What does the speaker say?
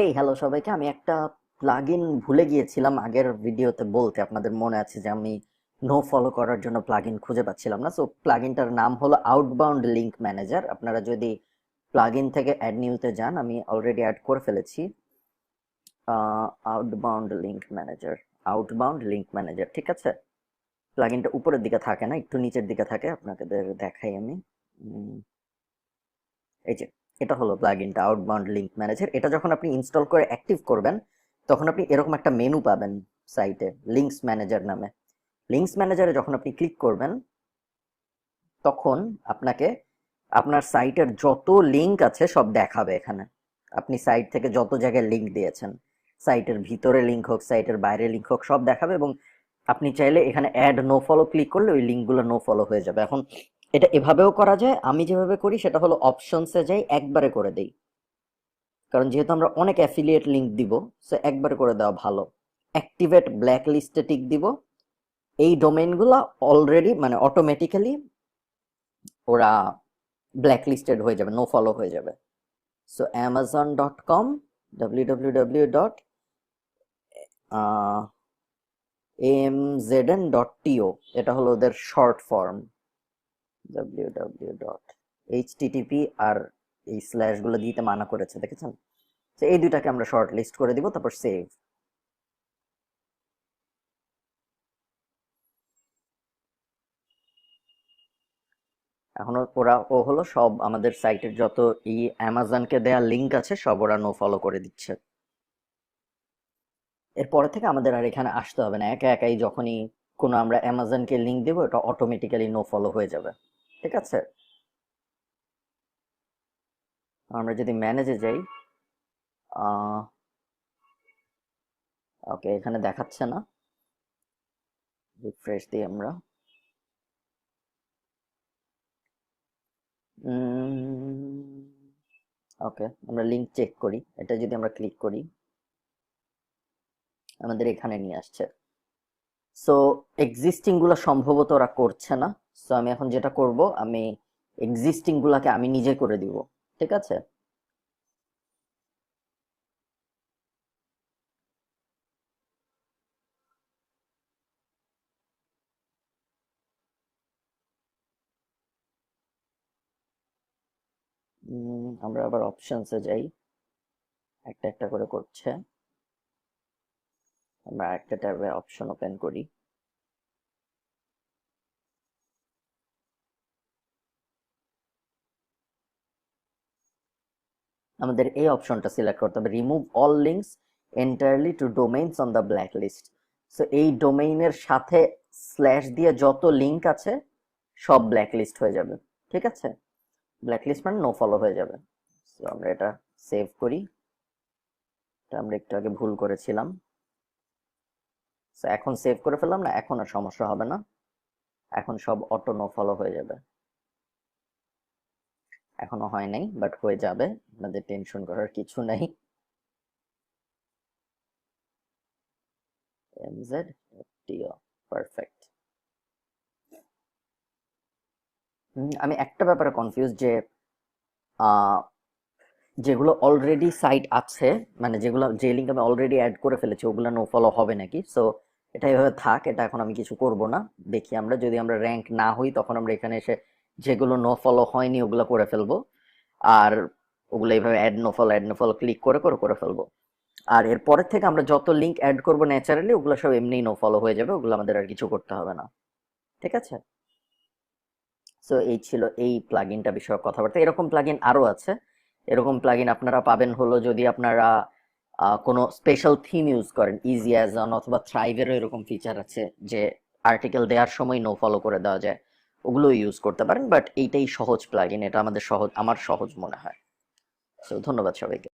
এই হ্যালো সবাইকে। আমি একটা প্লাগইন ভুলে গিয়েছিলাম আগের ভিডিওতে বলতে। আপনাদের মনে আছে যে আমি নো ফলো করার জন্য প্লাগইন খুঁজে পাচ্ছিলাম না। সো প্লাগইনটার নাম হলো আউটবাউন্ড লিঙ্ক ম্যানেজার আপনারা যদি প্লাগইন থেকে অ্যাড নিউতে যান, আমি অলরেডি অ্যাড করে ফেলেছি। Outbound link manager outbound link manager ঠিক আছে? প্লাগইনটা উপরের দিকে থাকে না, একটু নিচের দিকে থাকে। আপনাদের দেখাই আমি। এই যে এটা হলো প্লাগইনটা আউটবাউন্ড লিংক ম্যানেজার এটা যখন আপনি ইনস্টল করে অ্যাক্টিভ করবেন, তখন আপনি এরকম একটা মেনু পাবেন সাইটে লিংকস ম্যানেজার নামে। লিংকস ম্যানেজারে যখন আপনি ক্লিক করবেন, তখন আপনাকে আপনার সাইটের যত লিংক আছে সব দেখাবে এখানে। আপনি সাইট থেকে যত জায়গায় লিংক দিয়েছেন সাইটের ভিতরে লিংক হোক সাইটের বাইরে লিংক হোক, সব দেখাবে এবং আপনি চাইলে এখানে অ্যাড নো ফলো ক্লিক করলে ওই লিঙ্কগুলো নো ফলো হয়ে যাবে। এখন এটা এভাবেও করা যায়, আমি যেভাবে করি সেটা হলো অপশনসে যাই, একবারে করে দেই। কারণ যেহেতু আমরা অনেক অ্যাফিলিয়েট লিংক দিব সো একবারে করে দেওয়া ভালো। অ্যাক্টিভেট ব্ল্যাক লিস্টে টিক দিব। এই ডোমেনগুলো অলরেডি মানে অটোমেটিক্যালি ওরা ব্ল্যাক লিস্টেড হয়ে যাবে নো ফলো হয়ে যাবে। So Amazon dot com W W W dot M Z N dot T O এটা হলো ওদের শর্ট ফর্ম ডট এইচটিটিপি আর এই স্ল্যাশগুলো দিতে মানা করেছে, দেখেছেন? তো এই দুইটাকে আমরা শর্ট লিস্ট করে দিব, তারপর সেভ এখন ওরা ও হলো সব আমাদের সাইটের যত এই অ্যামাজনকে দেয়া লিংক আছে, সব ওরা নো ফলো করে দিচ্ছে। এরপরে থেকে আমাদের আর এখানে আসতে হবে না, একা একাই যখনই কোনো আমরা অ্যামাজনকে লিঙ্ক দেবো এটা অটোমেটিক্যালি নো ফলো হয়ে যাবে। ঠিক আছে? আমরা যদি ম্যানেজে যাই ওকে এখানে দেখাচ্ছে না। রিফ্রেশ দিই আমরা। ওকে আমরা লিঙ্ক চেক করি। এটা যদি আমরা ক্লিক করি, আমাদের এখানে নিয়ে আসছে। সো এক্সিস্টিংগুলো সম্ভবত ওরা করছে না। সো আমি এখন যেটা করব, আমি এক্সিস্টিং গুলাকে আমি নিজে করে দিব, ঠিক আছে? আমরা আবার অপশনসে যাই। একটা একটা করে করছে। আমরা একটা ট্যাবে অপশন ওপেন করি। আমাদের এই অপশনটা সিলেক্ট করতে হবে। Remove all links entirely to domains on the black list so এই ডোমেইনের সাথে স্ল্যাশ দিয়ে যত লিঙ্ক আছে, সব ব্ল্যাক লিস্ট হয়ে যাবে। ঠিক আছে? ব্ল্যাক লিস্ট মানে নো ফলো হয়ে যাবে। সো আমরা এটা সেভ করি। এটা আমরা একটু আগে ভুল করেছিলাম। সো এখন সেভ করে ফেললাম না, এখন আর সমস্যা হবে না। এখন সব অটো নো ফলো হয়ে যাবে। এখনও হয় নাই বাট হয়ে যাবে। আপনাদের টেনশন করার কিছু নেই। পারফেক্ট আমি একটা ব্যাপারে কনফিউজ যে যেগুলো অলরেডি সাইট আছে মানে যেগুলো, যে লিঙ্ক আমি অলরেডি অ্যাড করে ফেলেছি, ওগুলো নো ফলো হবে নাকি? সো এটা এভাবে থাক, এটা এখন আমি কিছু করব না। দেখি আমরা, যদি আমরা র্যাঙ্ক না হই, তখন আমরা এখানে এসে যেগুলো নো ফলো হয়নি, ওগুলো করে ফেলব। আর ওগুলো এইভাবে add no follow add no follow click করে করে করে ফেলব। আর এরপরের থেকে আমরা যত লিঙ্ক অ্যাড করব ন্যাচারালি ওগুলো সব এমনিই নো ফলো হয়ে যাবে, ওগুলো আমাদের আর কিছু করতে হবে না। ঠিক আছে? সো এই ছিল এই প্লাগইনটা বিষয়ক কথাবার্তা। এরকম প্লাগইন আরও আছে। এরকম প্লাগইন আপনারা পাবেন হলো যদি আপনারা কোনো স্পেশাল থিম ইউজ করেন ইজি অ্যাজ অন অথবা থ্রাইভেরও এরকম ফিচার আছে যে আর্টিকেল দেওয়ার সময় নো ফলো করে দেওয়া যায় ওগুলো ইউজ করতে পারেন বাট এইটাই সহজ প্লাগিন এটা আমাদের সহজ, আমার সহজ মনে হয়। সো ধন্যবাদ সবাইকে।